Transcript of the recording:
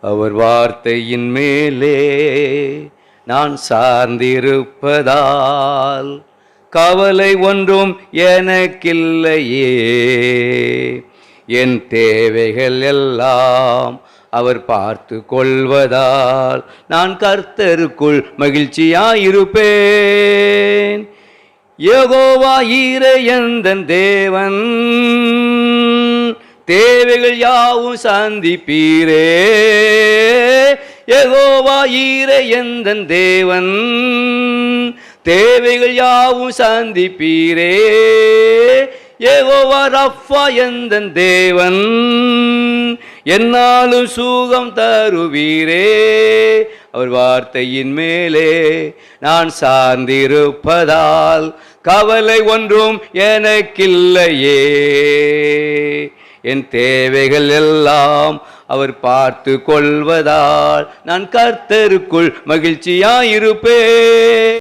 அவர் வார்த்தையின் மேலே நான் சார்ந்திருப்பதால் கவலை ஒன்றும் எனக்கில்லையே. என் தேவைகள் எல்லாம் அவர் பார்த்து கொள்வதால் நான் கர்த்தருக்குள் மகிழ்ச்சியாயிருப்பேன். யகோவா ஈர எந்தன் தேவன். தேவைகள் யாவும் சந்திப்பீரே. யெகோவா எந்தன் தேவன்? தேவைகள் யாவும் சந்திப்பீரே. யெகோவா ரஃபா எந்தன் தேவன்? என்னாலும் சுகம் தருவீரே. அவர் வார்த்தையின் மேலே நான் சார்ந்திருப்பதால் கவலை ஒன்றும் எனக்கில்லையே. என் தேவைகள் எல்லாம் அவர் பார்த்து கொள்வதால் நான் கர்த்தருக்குள் மகிழ்ச்சியாயிருப்பேன்.